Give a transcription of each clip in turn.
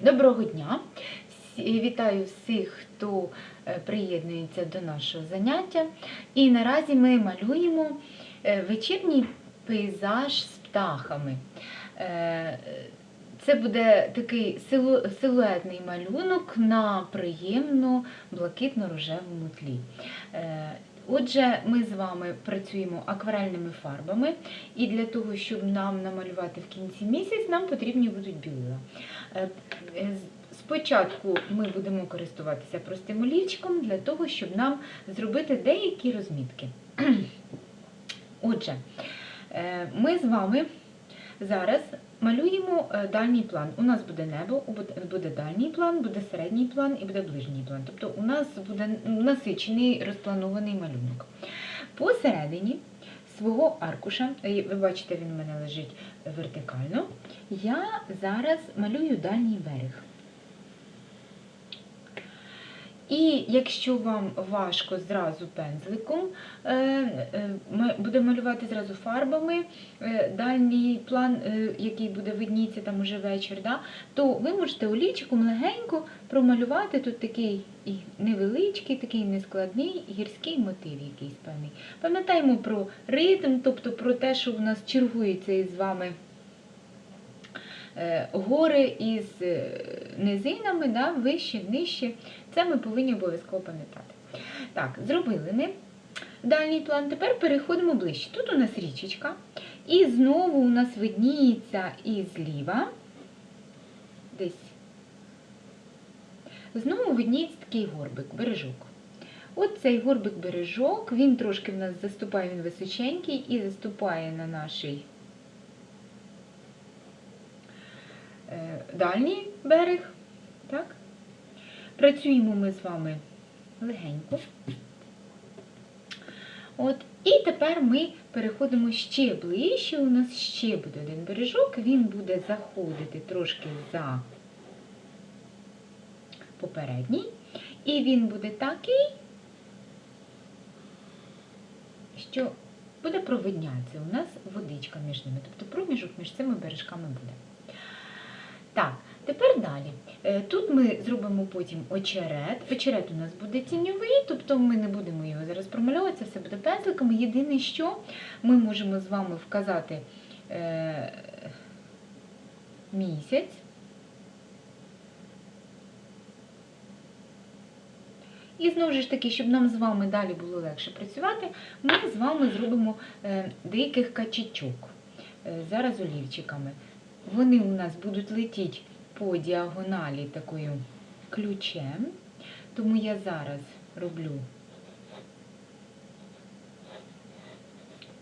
Доброго дня! Вітаю всіх, хто е, приєднується до нашого заняття. І наразі ми малюємо е, вечірній пейзаж з птахами. Е, Це буде такий силу- силуетний малюнок на приємно блакитно-рожевому тлі. Отже, ми з вами працюємо акварельними фарбами, і для того, щоб нам намалювати в кінці місяць, нам потрібні будуть білила. Е, е, Спочатку ми будемо користуватися простим олівчиком для того, щоб нам зробити деякі розмітки. Отже, е, ми з вами зараз малюємо е, дальній план. У нас буде небо, буде- дальній план, буде середній план і буде ближній план. Тобто у нас буде насичений розпланований малюнок. Посередині свого аркуша, е, ви бачите, він у мене лежить вертикально. Я зараз малюю дальній берег. І якщо вам важко зразу пензликом, е, е, ми будемо малювати зразу фарбами е, дальній план, який буде видніться там уже вечір, да, то ви можете олівчиком легенько промалювати тут такий невеличкий, такий нескладний гірський мотив якийсь певний. Пам'ятаємо про ритм, тобто про те, що в нас чергується із вами гори із е, низинами, да, вище, нижче. Це ми повинні обов'язково пам'ятати. Так, зробили ми дальній план. Тепер переходимо ближче. Тут у нас річечка. І знову у нас видніється і зліва. Десь. Знову видніється такий горбик, бережок. От цей горбик-бережок, він трошки в нас заступає, він височенький і заступає на нашій е, дальній берег. Так? Працюємо ми з вами легенько. От, і тепер ми переходимо ще ближче. У нас ще буде один бережок, він буде заходити трошки за попередній. І він буде такий, що буде провиднятися. У нас водичка між ними, тобто проміжок між цими бережками буде. Так, тепер далі. Е, Тут ми зробимо потім очерет. Очерет у нас буде тіньовий, тобто ми не будемо його зараз промальовувати, це все буде пензликами. Єдине, що ми можемо з вами вказати е, місяць. І знову ж таки, щоб нам з вами далі було легше працювати, ми з вами зробимо е, деяких качечок. Е, Зараз олівчиками. Вони у нас будуть летіти по діагоналі такою ключем. Тому я зараз роблю,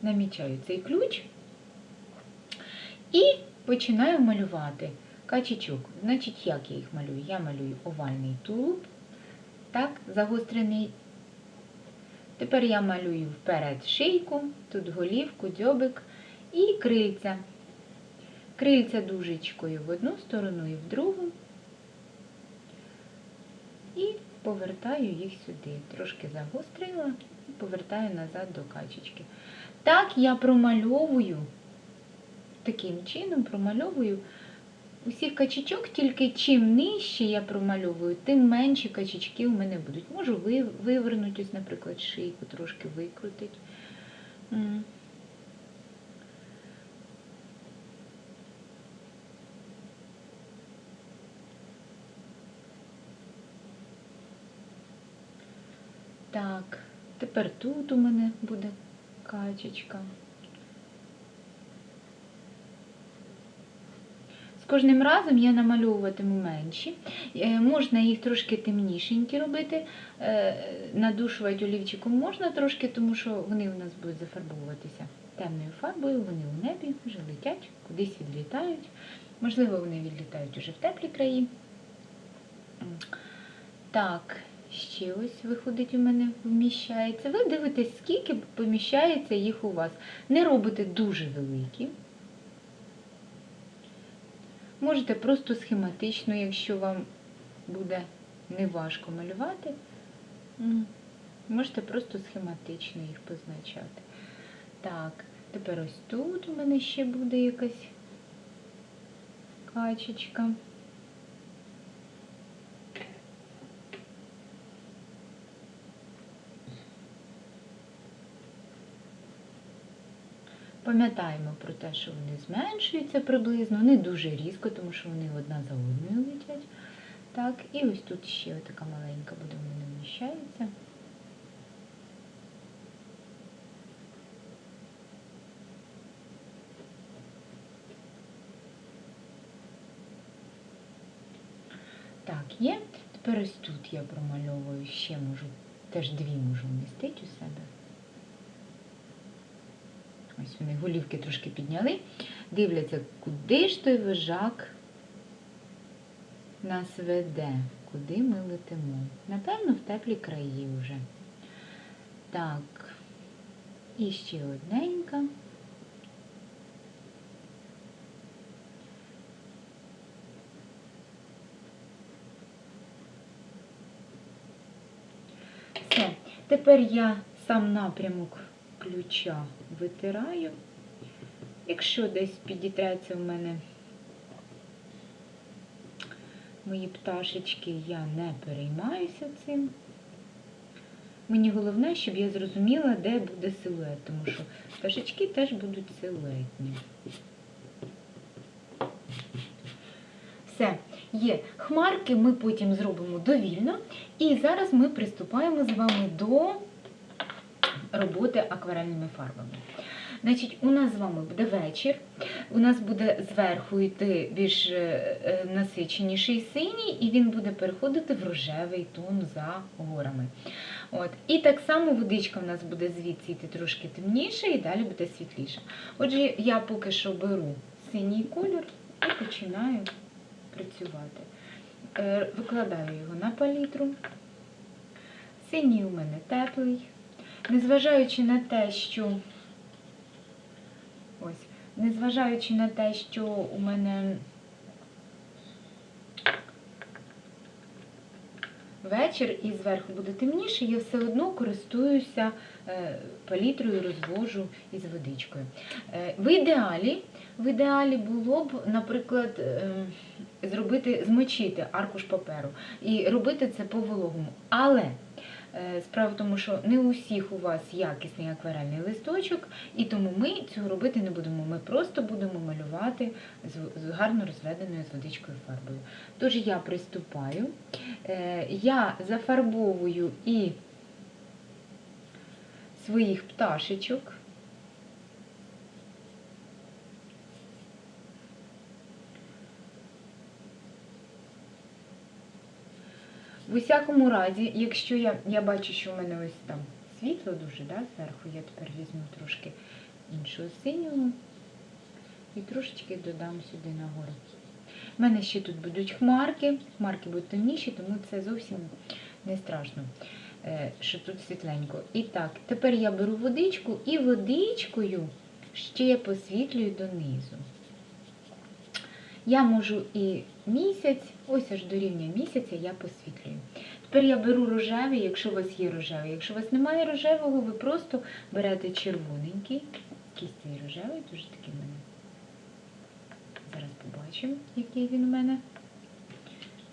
намічаю цей ключ і починаю малювати качечок. Значить, як я їх малюю? Я малюю овальний тулуб, так, загострений. Тепер я малюю вперед шийку, тут голівку, дзьобик і крильця. Крильця дужечкою в одну сторону і в другу. І повертаю їх сюди. Трошки загострила і повертаю назад до качечки. Так я промальовую, таким чином промальовую усіх качечок, тільки чим нижче я промальовую, тим менші качечки у мене будуть. Можу ви- вивернути, наприклад, шийку, трошки викрутити. Так, тепер тут у мене буде качечка. З кожним разом я намальовуватиму менші. Е, Можна їх трошки темнішенькі робити. Е, Надушувати олівчиком можна трошки, тому що вони у нас будуть зафарбовуватися темною фарбою, вони у небі вже летять, кудись відлітають. Можливо, вони відлітають уже в теплі краї. Так, ще ось виходить у мене вміщається. Ви дивитесь, скільки поміщається їх у вас. Не робите дуже великі. Можете просто схематично, якщо вам буде неважко малювати, можете просто схематично їх позначати. Так, тепер ось тут у мене ще буде якась качечка. Пам'ятаємо про те, що вони зменшуються приблизно, не дуже різко, тому що вони одна за одною летять. Так, і ось тут ще така маленька буде, в мене вміщається. Так, є. Тепер ось тут я промальовую, ще можу, теж дві можу вмістити у себе. Ось вони голівки трошки підняли. Дивляться, куди ж той вижак нас веде, куди ми летимо. Напевно, в теплі краї вже. Так, і ще одненька. Все. Тепер я сам напрямок ключа витираю. Якщо десь підітреться в мене мої пташечки, я не переймаюся цим. Мені головне, щоб я зрозуміла, де буде силует, тому що пташечки теж будуть силуетні. Все, є. Хмарки ми потім зробимо довільно. І зараз ми приступаємо з вами до роботи акварельними фарбами. Значить, у нас з вами буде вечір. У нас буде зверху йти більш е, е, насиченіший синій, і він буде переходити в рожевий тон за горами. От. І так само водичка у нас буде звідси йти трошки темніше і далі буде світліша. Отже, я поки що беру синій колір і починаю працювати. Е, Викладаю його на палітру. Синій у мене теплий. Незважаючи на те, що ось, незважаючи на те, що у мене вечір і зверху буде темніше, я все одно користуюся е, палітрою, розвожу із водичкою. Е, В ідеалі, в ідеалі було б, наприклад, е, зробити, змочити аркуш паперу і робити це по вологому. Але справа в тому, що не у всіх у вас якісний акварельний листочок, і тому ми цього робити не будемо. Ми просто будемо малювати з з гарно розведеною з водичкою фарбою. Тож я приступаю. Е, Я зафарбовую і своїх пташечок. В усякому разі, якщо я, я бачу, що в мене ось там світло дуже да, зверху, я тепер візьму трошки іншого синього і трошечки додам сюди нагору. У мене ще тут будуть хмарки, хмарки будуть темніші, тому це зовсім не страшно, е, що тут світленько. І так, тепер я беру водичку і водичкою ще посвітлюю донизу. Я можу і місяць, ось аж до рівня місяця я посвітлюю. Тепер я беру рожевий, якщо у вас є рожевий. Якщо у вас немає рожевого, ви просто берете червоненький. Цей рожевий, дуже такий в мене. Зараз побачимо, який він у мене.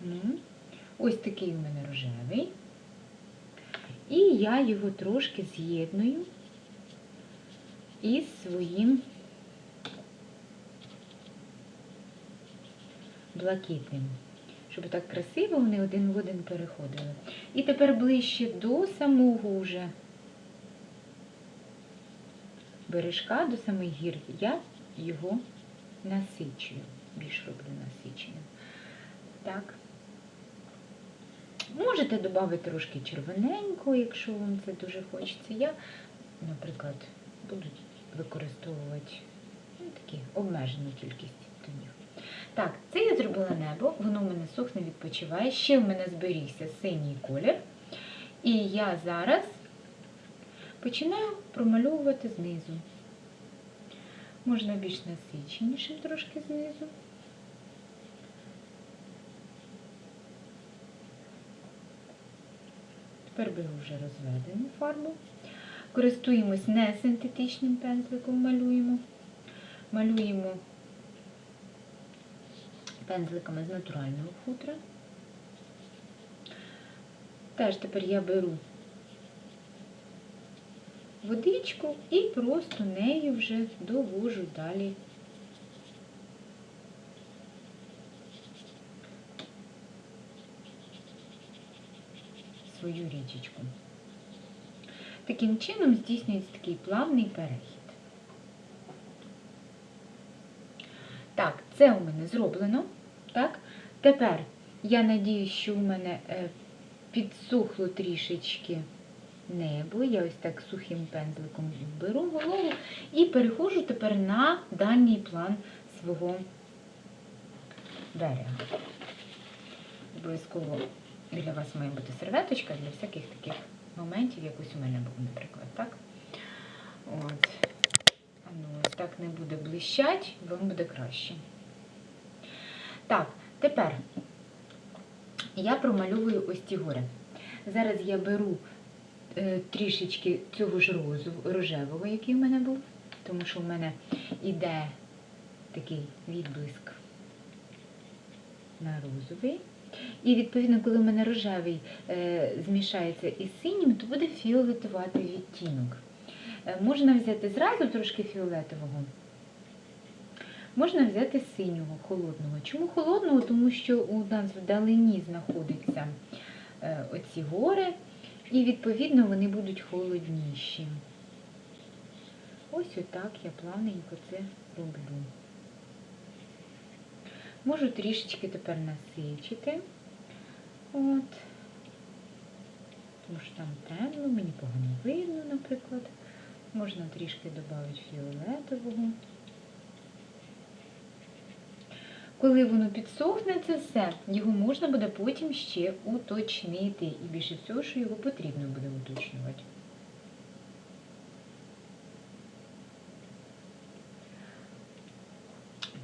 Ну, ось такий у мене рожевий. І я його трошки з'єдную із своїм блакитним, щоб так красиво вони один в один переходили. І тепер ближче до самого вже бережка, до самої гірки, я його насичую, більш роблю насиченим. Так. Можете додати трошки червоненького, якщо вам це дуже хочеться. Я, наприклад, буду використовувати ну, такі обмежену кількість тонів. Так, це я зробила небо, воно в мене сухне, відпочиває. Ще в мене зберігся синій колір. І я зараз починаю промальовувати знизу. Можна більш насиченішим трошки знизу. Тепер беру вже розведену фарбу. Користуємось не синтетичним пензликом, малюємо. Малюємо пензликами з натурального хутра. Теж тепер я беру водичку і просто нею вже довожу далі. Свою річечку. Таким чином здійснюється такий плавний перехід. Так, це у мене зроблено. Так? Тепер я надію, що у мене е, підсохло трішечки небо. Я ось так сухим пензликом беру голову і переходжу тепер на дальній план свого берега. Обов'язково біля вас має бути серветочка для всяких таких моментів, як ось у мене був, наприклад, так? От. Ну, ось так не буде блищать, вам буде краще. Так, тепер я промальовую ось ці гори. Зараз я беру е, трішечки цього ж розу, рожевого, який в мене був, тому що в мене іде такий відблиск на розовий. І відповідно, коли в мене рожевий е, змішається із синім, то буде фіолетуватий відтінок. Е, можна взяти зразу трошки фіолетового. Можна взяти синього, холодного. Чому холодного? Тому що у нас вдалині знаходяться е, оці гори, і відповідно вони будуть холодніші. Ось отак я плавненько це роблю. Можу трішечки тепер насичити. От. Тому що там темно, мені погано видно, наприклад. Можна трішки додати фіолетового. Коли воно підсохне, це все, його можна буде потім ще уточнити. І більше всього, що його потрібно буде уточнювати.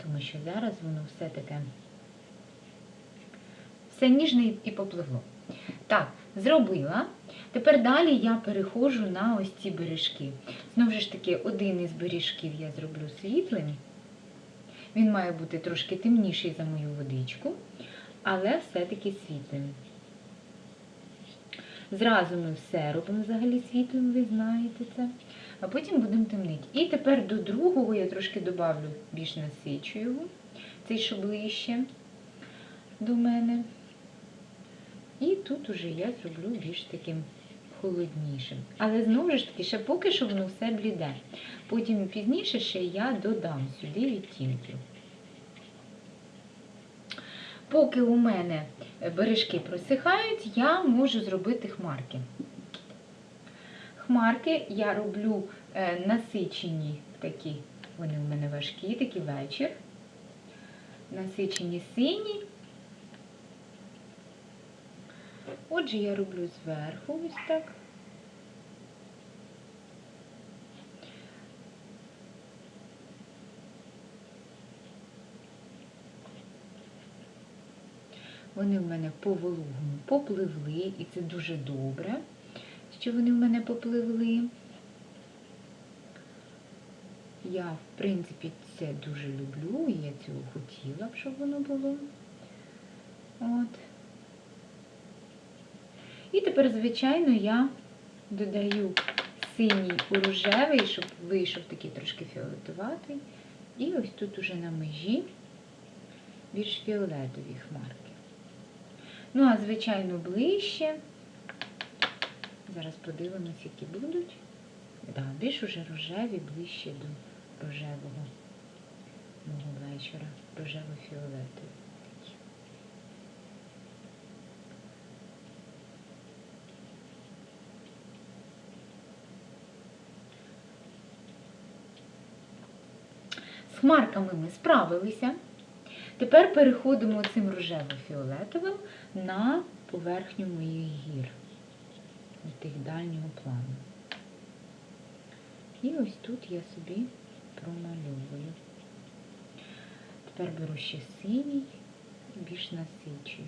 Тому що зараз воно все таке все ніжне і попливло. Так, зробила. Тепер далі я переходжу на ось ці бережки. Знову ж таки, один із бережків я зроблю світлим. Він має бути трошки темніший за мою водичку, але все-таки світлим. Зразу ми все робимо взагалі світлим, ви знаєте це. А потім будемо темнити. І тепер до другого я трошки добавлю більш насичу його, цей що ближче до мене. І тут уже я зроблю більш таким холоднішим. Але знову ж таки, ще поки що воно все бліде. Потім пізніше ще я додам сюди відтінків. Поки у мене бережки просихають, я можу зробити хмарки. Хмарки я роблю е, насичені такі, вони у мене важкі, такі вечір. Насичені сині. Отже, я роблю зверху ось так. Вони в мене по вологому попливли, і це дуже добре, що вони в мене попливли. Я, в принципі, це дуже люблю, і я цього хотіла б, щоб воно було. От. І тепер, звичайно, я додаю синій у рожевий, щоб вийшов такий трошки фіолетуватий. І ось тут уже на межі більш фіолетові хмарки. Ну, а звичайно, ближче. Зараз подивимось, які будуть. Да, більш уже рожеві, ближче до рожевого мого вечора. Рожево-фіолетові. З хмарками ми справилися. Тепер переходимо цим рожево-фіолетовим на поверхню моїх гір, тих дальнього плану. І ось тут я собі промальовую. Тепер беру ще синій і більш насичую.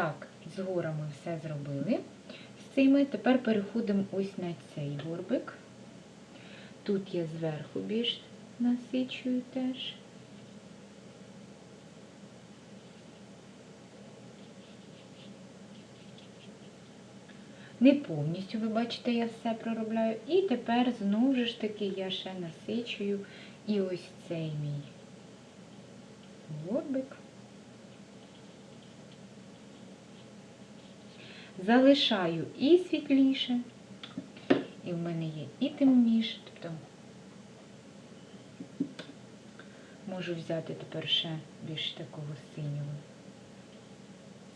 Так, з горами все зробили. З цими тепер переходимо ось на цей горбик. Тут я зверху більш насичую теж. Не повністю, ви бачите, я все проробляю. І тепер знову ж таки я ще насичую і ось цей мій горбик. Залишаю і світліше, і в мене є і темніше. Тобто можу взяти тепер ще більш такого синього,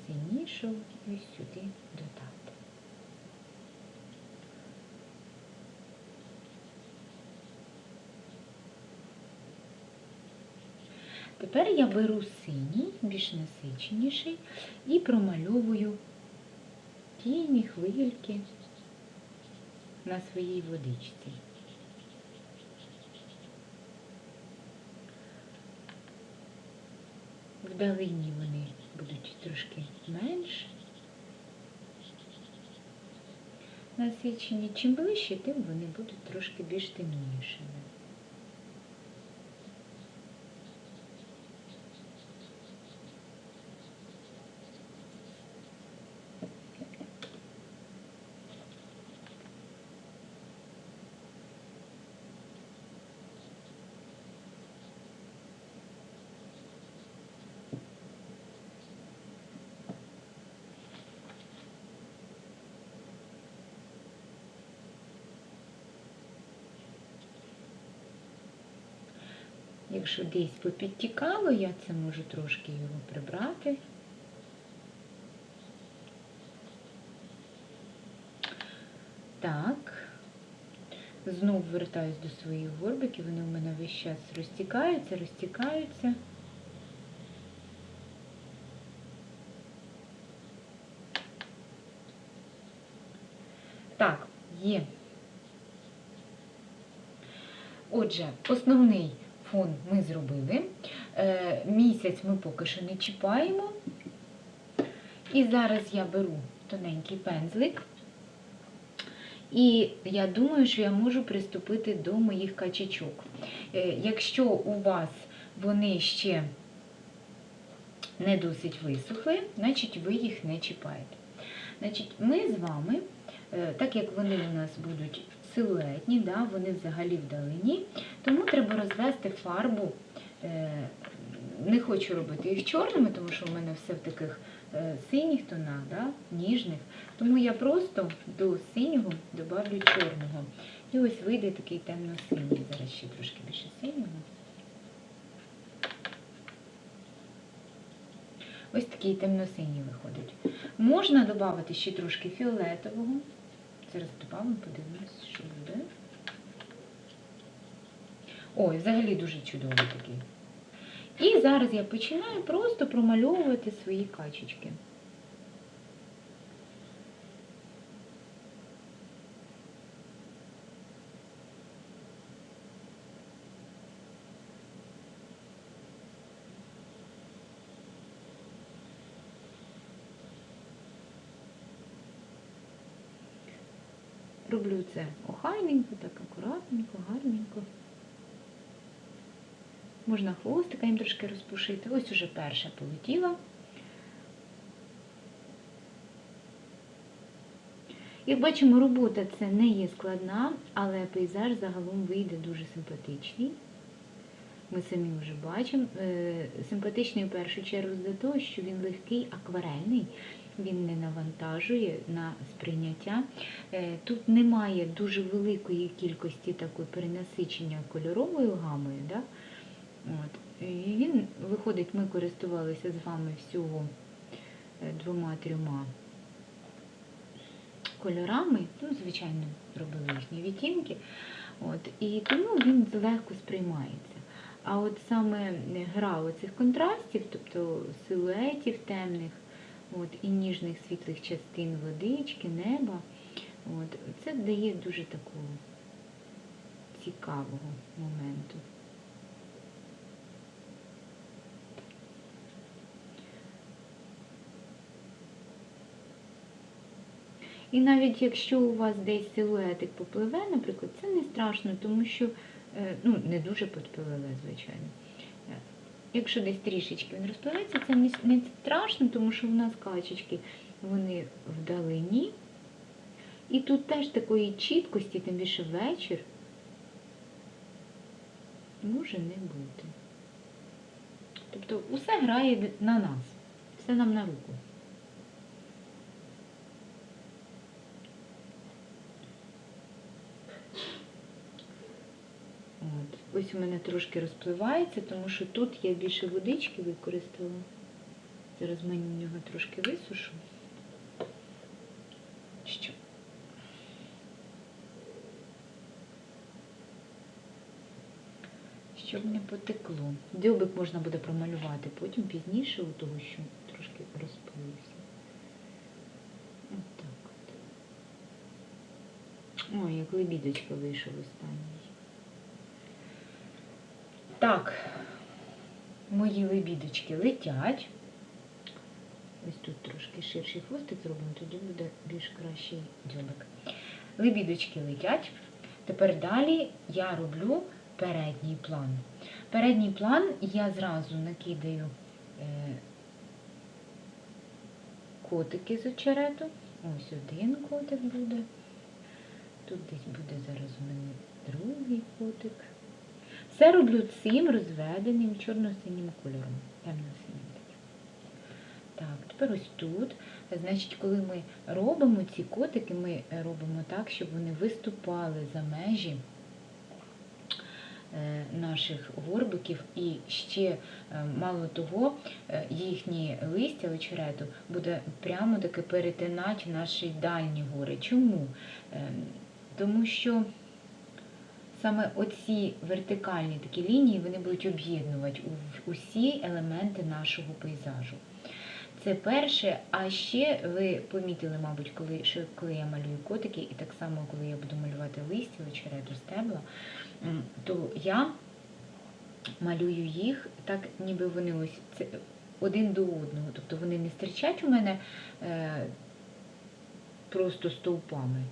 синішого і сюди додати. Тепер я беру синій, більш насиченіший, і промальовую тіні, хвильки на своїй водичці. Вдалині вони будуть трошки менш насичені. Чим ближче, тим вони будуть трошки більш темнішими. Якщо десь попідтікало, я це можу трошки його прибрати. Так, знову вертаюсь до своїх горбиків, вони в мене весь час розтікаються, розтікаються. Так, є. Отже, основний фон ми зробили. Е, Місяць ми поки що не чіпаємо. І зараз я беру тоненький пензлик. І я думаю, що я можу приступити до моїх качечок. Е, Якщо у вас вони ще не досить висохли, значить ви їх не чіпаєте. Значить, ми з вами, е, так як вони у нас будуть силуетні, да, вони взагалі вдалині, тому треба розвести фарбу. Е, Не хочу робити їх чорними, тому що в мене все в таких е, синіх тонах, да, ніжних. Тому я просто до синього добавлю чорного. І ось вийде такий темно-синій. Зараз ще трошки більше синього. Ось такий темно-синій виходить. Можна додати ще трошки фіолетового. Зараз добавимо, подивимось, що буде. Ой, взагалі дуже чудовий такий. І зараз я починаю просто промальовувати свої качечки. Роблю це охайненько, так акуратненько, гарненько. Можна хвостика їм трошки розпушити. Ось уже перша полетіла. Як бачимо, робота це не є складна, але пейзаж загалом вийде дуже симпатичний. Ми самі вже бачимо. Е, Симпатичний в першу чергу за того, що він легкий, акварельний, він не навантажує на сприйняття. Е, Тут немає дуже великої кількості такої перенасичення кольоровою гамою. Да? От. І він виходить, ми користувалися з вами всього е, двома-трьома кольорами, ну, звичайно, робили їхні відтінки. От. І тому він легко сприймається. А от саме гра оцих контрастів, тобто силуетів темних от, і ніжних світлих частин водички, неба, от, це дає дуже такого цікавого моменту. І навіть якщо у вас десь силуетик попливе, наприклад, це не страшно, тому що е, ну, не дуже попливе, звичайно. Якщо десь трішечки він розпливається, це не страшно, тому що в нас качечки вони вдалині. І тут теж такої чіткості, тим більше вечір, може не бути. Тобто усе грає на нас, все нам на руку. От. Ось у мене трошки розпливається, тому що тут я більше водички використала. Зараз мені його трошки висушу. Що? Щоб не потекло. Дзьобик можна буде промалювати потім пізніше, у того, що трошки розплився. От так от. Ой, як лебідочка вийшов останній. Так, мої лебідочки летять. Ось тут трошки ширший хвостик зробимо, тоді буде більш кращий дзьобик. Лебідочки летять. Тепер далі я роблю передній план. Передній план я зразу накидаю е, котики з очерету. Ось один котик буде. Тут десь буде зараз у мене другий котик. Все роблю цим розведеним чорно-синім кольором. Темно-синім таким. Так, тепер ось тут. Значить, коли ми робимо ці котики, ми робимо так, щоб вони виступали за межі е, наших горбиків і ще е, мало того, е, їхні листя очерету буде прямо таки перетинати наші дальні гори. Чому? Е, Тому що саме оці вертикальні такі лінії вони будуть об'єднувати усі елементи нашого пейзажу. Це перше, а ще ви помітили, мабуть, коли, що коли я малюю котики, і так само, коли я буду малювати листя, очерету, стебла, то я малюю їх так, ніби вони ось це один до одного. Тобто вони не стирчать у мене е, просто стовпами,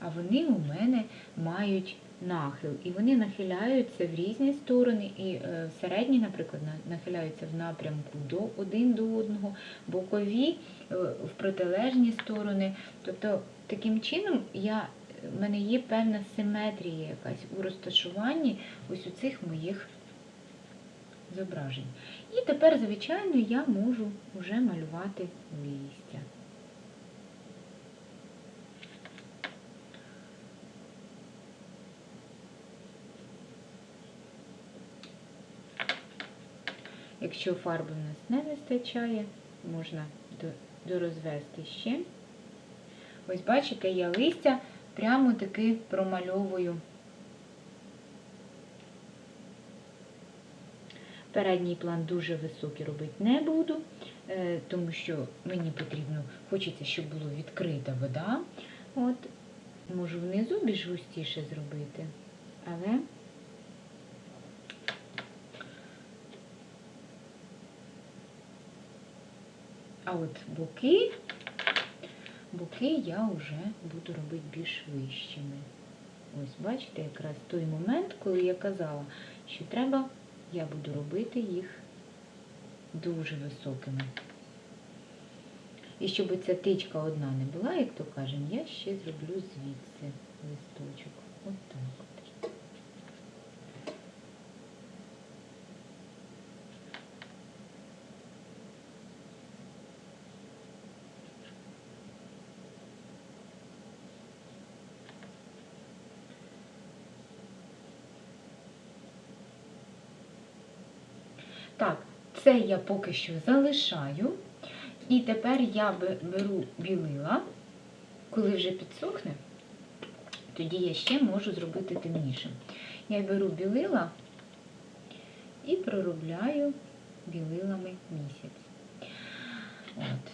а вони у мене мають нахил. І вони нахиляються в різні сторони, і е, середні, наприклад, нахиляються в напрямку до один до одного, бокові е, в протилежні сторони. Тобто, таким чином я, в мене є певна симетрія якась у розташуванні ось у цих моїх зображень. І тепер, звичайно, я можу вже малювати листя. Якщо фарби в нас не вистачає, можна дорозвести ще. Ось бачите, я листя прямо таки промальовую. Передній план дуже високий робити не буду, е, тому що мені потрібно, хочеться, щоб була відкрита вода. От, можу внизу більш густіше зробити, але А от боки, боки я вже буду робити більш вищими. Ось, бачите, якраз той момент, коли я казала, що треба, я буду робити їх дуже високими. І щоб ця тичка одна не була, як то кажемо, я ще зроблю звідси листочок. От так це я поки що залишаю. І тепер я беру білила, коли вже підсохне, тоді я ще можу зробити темнішим. Я беру білила і проробляю білилами місяць. От.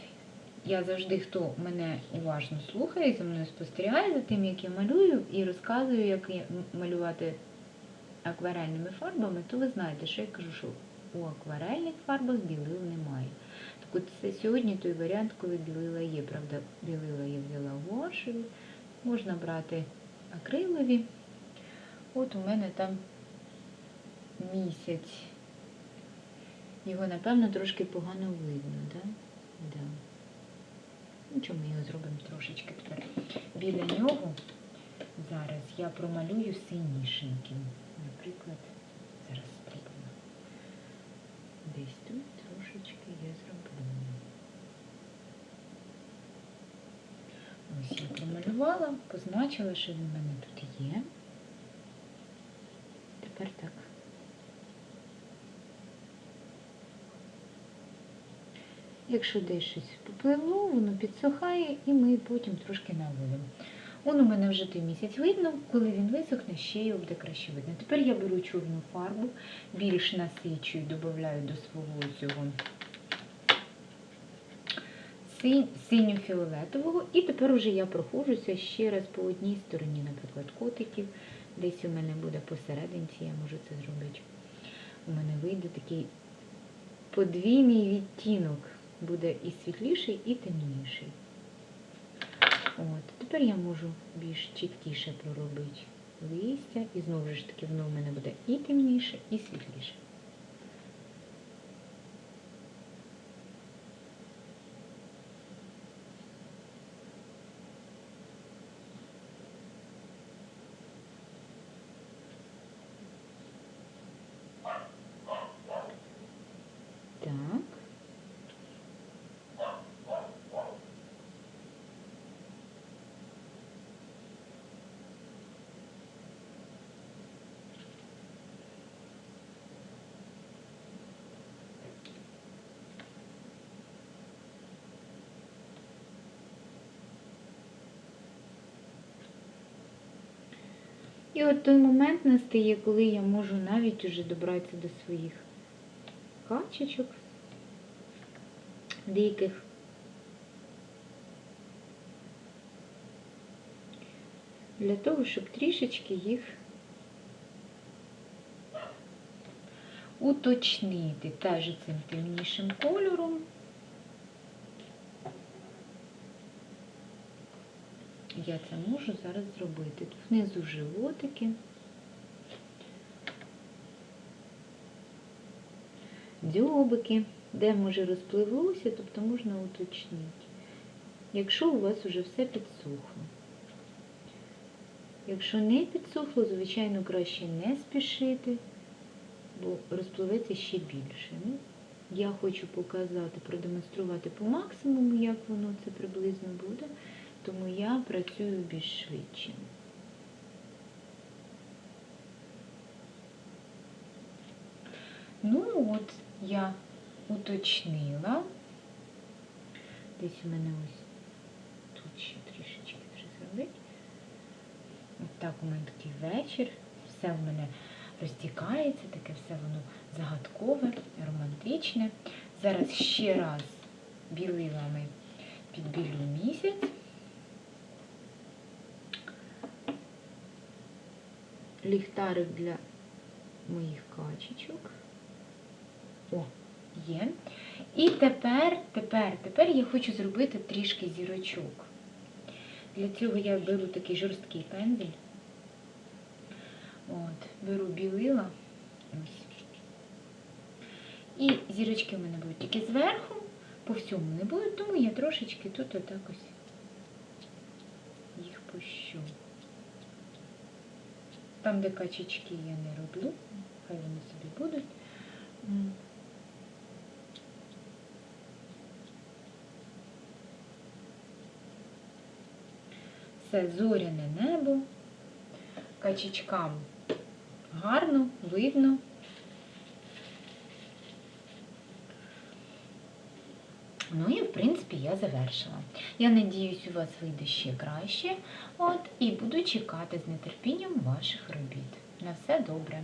Я завжди, хто мене уважно слухає, за мною спостерігає за тим, як я малюю, і розказую, як малювати акварельними фарбами, то ви знаєте, що я кажу, що у акварельних фарбах білил немає. Так От сьогодні той варіант, коли білила є. Правда, білила я взяла гуашеві. Можна брати акрилові. От у мене там місяць. Його, напевно, трошки погано видно, так? Да? Да. Нічого, ми його зробимо трошечки тепер. Біля нього зараз я промалюю синішеньким. Наприклад, зараз. Десь тут трошечки я зроблю. Ось я промалювала, позначила, що він в мене тут є. Тепер так. Якщо десь щось попливло, воно підсухає і ми потім трошки наводимо. Он у мене вже той місяць видно, коли він висохне, ще його буде краще видно. Тепер я беру чорну фарбу, більш насичую, додаю до свого цього синьо-фіолетового. І тепер уже я проходжуся ще раз по одній стороні, наприклад, котиків. Десь у мене буде посерединці, я можу це зробити. У мене вийде такий подвійний відтінок. Буде і світліший, і темніший. От. Тепер я можу більш чіткіше проробити листя. І знову ж таки воно в мене буде і темніше, і світліше. Так. І от той момент настає, коли я можу навіть уже добратися до своїх качечок, деяких для того, щоб трішечки їх уточнити теж цим темнішим кольором. Я це можу зараз зробити. Тут внизу животики. Дзьобики, де може розпливлося, тобто можна уточнити. Якщо у вас вже все підсохло. Якщо не підсохло, звичайно, краще не спішити, бо розпливеться ще більше. Ну, я хочу показати, продемонструвати по максимуму, як воно це приблизно буде, тому я працюю більш швидше. Ну от, я уточнила. Десь у мене ось тут ще трішечки треба зробити. От так у мене такий вечір. Все в мене розтікається, таке все воно загадкове, романтичне. Зараз ще раз білилами підбілю місяць. Ліхтарик для моїх качечок. О, є. І тепер, тепер, тепер я хочу зробити трішки зірочок. Для цього я беру такий жорсткий пензель. От, беру білила. Ось. І зірочки в мене будуть тільки зверху, по всьому не будуть, тому я трошечки тут отак ось їх пущу. Там, де качечки я не роблю, хай вони собі будуть. Все зоряне небо. Качечкам гарно, видно. Ну і в принципі я завершила. Я надіюсь, у вас вийде ще краще. От, і буду чекати з нетерпінням ваших робіт. На все добре.